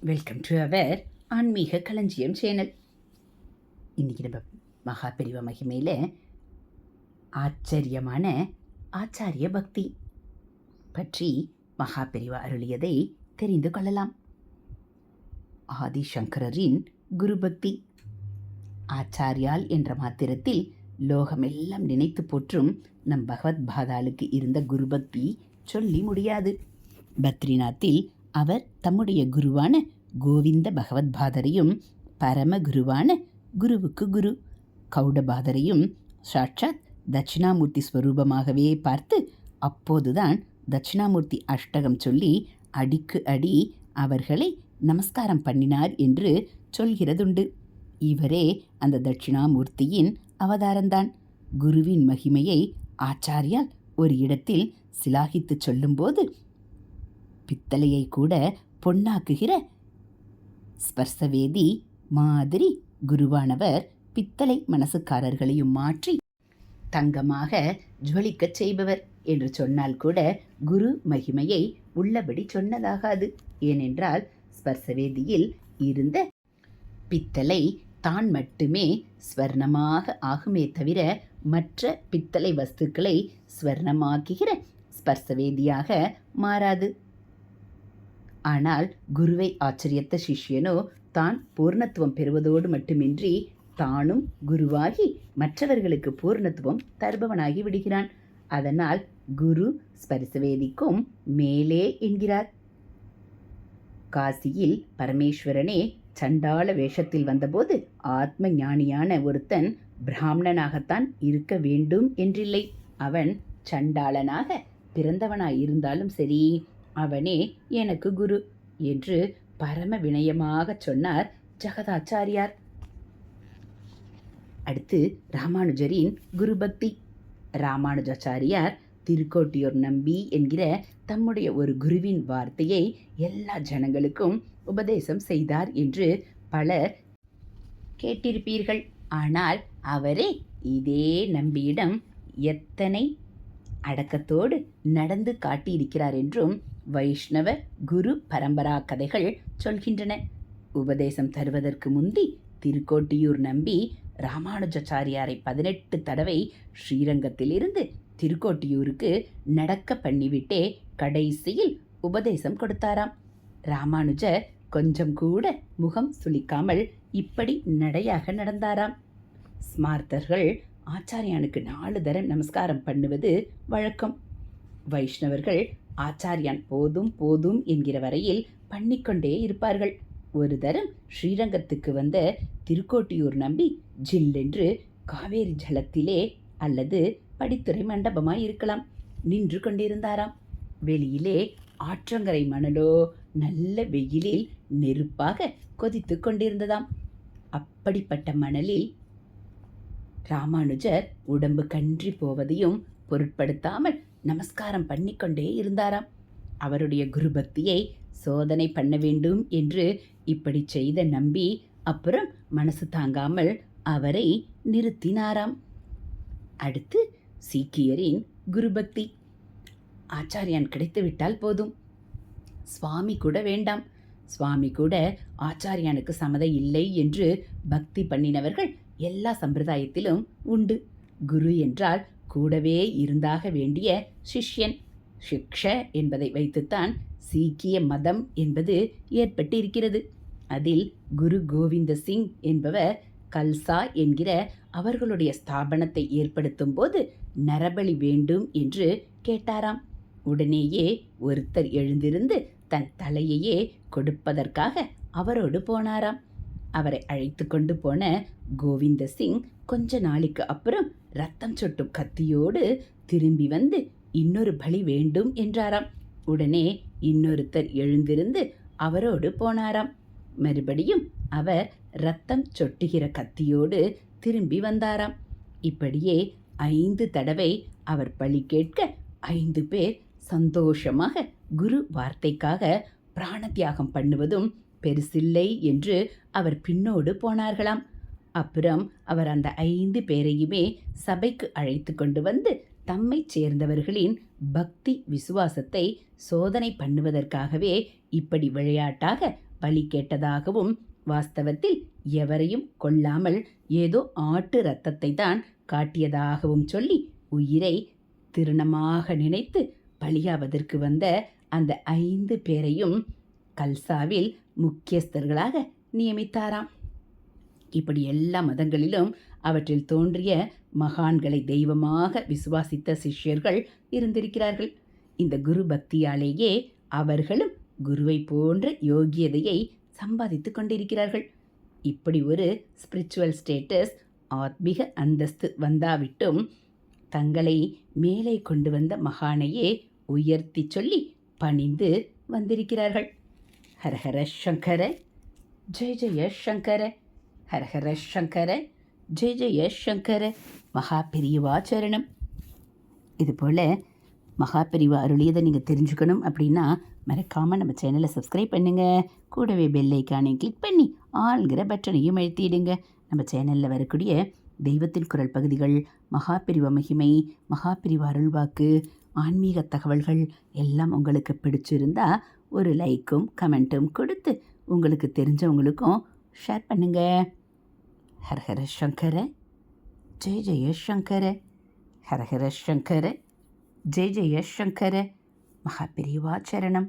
Welcome to our ஆன்மீக களஞ்சியம் channel. இன்றைக்கி நம்ம மகா பெரிவ மகிமையில் ஆச்சரியமான ஆச்சாரிய பக்தி பற்றி மகா பெரிவா அருளியதை தெரிந்து கொள்ளலாம். ஆதிசங்கரின் குருபக்தி ஆச்சாரியால் என்ற மாத்திரத்தில் லோகமெல்லாம் நினைத்து போற்றும் நம் பகவத் பாதாளுக்கு இருந்த குருபக்தி சொல்லி முடியாது. பத்ரிநாத்தில் அவர் தம்முடைய குருவான கோவிந்த பகவத்பாதரையும் பரம குருவான குருவுக்கு குரு கௌடபாதரையும் சாட்சாத் தட்சிணாமூர்த்தி ஸ்வரூபமாகவே பார்த்து அப்போதுதான் தட்சிணாமூர்த்தி அஷ்டகம் சொல்லி அடிக்கு அடி அவர்களை நமஸ்காரம் பண்ணினார் என்று சொல்கிறதுண்டு. இவரே அந்த தட்சிணாமூர்த்தியின் அவதாரம்தான். குருவின் மகிமையை ஆச்சாரியால் ஒரு இடத்தில் சிலாகித்து சொல்லும்போது பித்தளையை கூட பொன்னாக்குகிற ஸ்பர்சவேதி மாதிரி குருவானவர் பித்தளை மனசுக்காரர்களையும் மாற்றி தங்கமாக ஜுவலிக்கச் செய்பவர் என்று சொன்னால் கூட குரு மகிமையை உள்ளபடி சொன்னதாகாது. ஏனென்றால் ஸ்பர்சவேதியில் இருந்த பித்தளை தான் மட்டுமே ஸ்வர்ணமாக ஆகுமே தவிர மற்ற பித்தளை வஸ்துக்களை ஸ்வர்ணமாக்குகிற ஸ்பர்சவேதியாக மாறாது. ஆனால் குருவை ஆச்சரியத்த சிஷ்யனோ தான் பூர்ணத்துவம் பெறுவதோடு மட்டுமின்றி தானும் குருவாகி மற்றவர்களுக்கு பூர்ணத்துவம் தருபவனாகி விடுகிறான். அதனால் குரு ஸ்பரிசவேதிக்கும் மேலே என்கிறார். காசியில் பரமேஸ்வரனே சண்டாள வேஷத்தில் வந்தபோது ஆத்ம ஞானியான ஒருத்தன் பிராமணனாகத்தான் இருக்க வேண்டும் என்றில்லை. அவன் சண்டாளனாக பிறந்தவனாய் இருந்தாலும் சரி அவனே எனக்கு குரு என்று பரம வினயமாக சொன்னார் ஜெகதாச்சாரியார். அடுத்து ராமானுஜரின் குருபக்தி. ராமானுஜாச்சாரியார் திருக்கோட்டியூர் நம்பி என்கிற தம்முடைய ஒரு குருவின் வார்த்தையை எல்லா ஜனங்களுக்கும் உபதேசம் செய்தார் என்று பலர் கேட்டிருப்பீர்கள். ஆனால் அவரே இதே நம்பியிடம் எத்தனை அடக்கத்தோடு நடந்து காட்டியிருக்கிறார் என்றும் வைஷ்ணவ குரு பரம்பரா கதைகள் சொல்கின்றன. உபதேசம் தருவதற்கு முந்தி திருக்கோட்டியூர் நம்பி ராமானுஜாச்சாரியாரை பதினெட்டு தடவை ஸ்ரீரங்கத்திலிருந்து திருக்கோட்டியூருக்கு நடக்க பண்ணிவிட்டே கடைசியில் உபதேசம் கொடுத்தாராம். ராமானுஜர் கொஞ்சம் கூட முகம் சுளிக்காமல் இப்படி நடையாக நடந்தாராம். ஸ்மார்த்தர்கள் ஆச்சாரியானுக்கு நாலு தரம் நமஸ்காரம் பண்ணுவது வழக்கம். வைஷ்ணவர்கள் ஆச்சாரியான் போதும் போதும் என்கிற வரையில் பண்ணிக்கொண்டே இருப்பார்கள். ஒரு தரம் ஸ்ரீரங்கத்துக்கு வந்த திருக்கோட்டியூர் நம்பி ஜில்லென்று காவேரி ஜலத்திலே அல்லது படித்துறை மண்டபமாய் இருக்கலாம். நின்று கொண்டிருந்தாராம். வெளியிலே ஆற்றங்கரை மணலோ நல்ல வெயிலில் நெருப்பாக கொதித்து கொண்டிருந்ததாம். அப்படிப்பட்ட மணலில் ராமானுஜர் உடம்பு கன்றி போவதையும் பொருட்படுத்தாமல் நமஸ்காரம் பண்ணிக்கொண்டே இருந்தாராம். அவருடைய குருபக்தியை சோதனை பண்ண வேண்டும் என்று இப்படி செய்த நம்பி அப்புறம் மனசு தாங்காமல் அவரை நிறுத்தினாராம். அடுத்து சீக்கியரின் குருபக்தி. ஆச்சாரியான் கிடைத்துவிட்டால் போதும். சுவாமி கூட வேண்டாம். சுவாமி கூட ஆச்சாரியானுக்கு சம்மதம் இல்லை என்று பக்தி பண்ணினவர்கள் எல்லா சம்பிரதாயத்திலும் உண்டு. குரு என்றால் கூடவே இருந்தாக வேண்டிய சிஷ்யன். சிக்ஷ என்பதை வைத்துத்தான் சீக்கிய மதம் என்பது ஏற்பட்டிருக்கிறது. அதில் குரு கோவிந்த சிங் என்பவர் கல்சா என்கிற அவர்களுடைய ஸ்தாபனத்தை ஏற்படுத்தும் போது நரபலி வேண்டும் என்று கேட்டாராம். உடனேயே ஒருத்தர் எழுந்திருந்து தன் தலையையே கொடுப்பதற்காக அவரோடு போனாராம். அவரை அழைத்து கொண்டு போன கோவிந்த சிங் கொஞ்ச நாளைக்கு அப்புறம் ரத்தம் சொட்டும் கத்தியோடு திரும்பி வந்து இன்னொரு பலி வேண்டும் என்றாராம். உடனே இன்னொருத்தர் எழுந்திருந்து அவரோடு போனாராம். மறுபடியும் அவர் ரத்தம் சொட்டுகிற கத்தியோடு திரும்பி வந்தாராம். இப்படியே ஐந்து தடவை அவர் பழி கேட்க ஐந்து பேர் சந்தோஷமாக குரு வார்த்தைக்காக பிராண தியாகம் பண்ணுவதும் பெருசில்லை என்று அவர் பின்னோடு போனார்களாம். அப்புறம் அவர் அந்த ஐந்து பேரையுமே சபைக்கு அழைத்து கொண்டு வந்து தம்மைச் சேர்ந்தவர்களின் பக்தி விசுவாசத்தை சோதனை பண்ணுவதற்காகவே இப்படி விளையாட்டாக பலி கேட்டதாகவும் வாஸ்தவத்தில் எவரையும் கொல்லாமல் ஏதோ ஆட்டு இரத்தத்தை தான் காட்டியதாகவும் சொல்லி உயிரை திருணமாக நினைத்து பலியாவதற்கு வந்த அந்த ஐந்து பேரையும் கல்சாவில் முக்கியஸ்தர்களாக நியமித்தாராம். இப்படி எல்லா மதங்களிலும் அவற்றில் தோன்றிய மகான்களை தெய்வமாக விசுவாசித்த சிஷ்யர்கள் இருந்திருக்கிறார்கள். இந்த குரு பக்தியாலேயே அவர்களும் குருவை போன்ற யோகியதையை சம்பாதித்து கொண்டிருக்கிறார்கள். இப்படி ஒரு ஸ்பிரிச்சுவல் ஸ்டேட்டஸ் ஆத்மீக அந்தஸ்து வந்தாவிட்டும் தங்களை மேலே கொண்டு வந்த மகானையே உயர்த்தி சொல்லி பணிந்து வந்திருக்கிறார்கள். ஹரஹர சங்கர ஜெய ஜெய சங்கர. ஹரஹர சங்கர ஜெய ஜெய சங்கர மகா பெரியவாச்சரணம் இதுபோல் மகா பெரியவா அருளியதை நீங்கள் தெரிஞ்சுக்கணும் அப்படின்னா மறக்காமல் நம்ம சேனலை சப்ஸ்கிரைப் பண்ணுங்கள் கூடவே பெல் ஐக்கானையும் கிளிக் பண்ணி ஆள்கிற பட்டனையும் அழுத்திடுங்க. நம்ம சேனலில் வரக்கூடிய தெய்வத்தின் குரல் பகுதிகள் மகாபிரிவ மகிமை மகாபிரிவ அருள்வாக்கு ஆன்மீக தகவல்கள் எல்லாம் உங்களுக்கு பிடிச்சிருந்தா ஒரு லைக்கும் கமெண்ட்டும் கொடுத்து உங்களுக்கு தெரிஞ்சவங்களுக்கும் ஷேர் பண்ணுங்க. ஹரஹர சங்கர ஜெய ஜெய சங்கர ஹரஹர சங்கர ஜெய ஜெய சங்கர மகாபிரிவா சரணம்.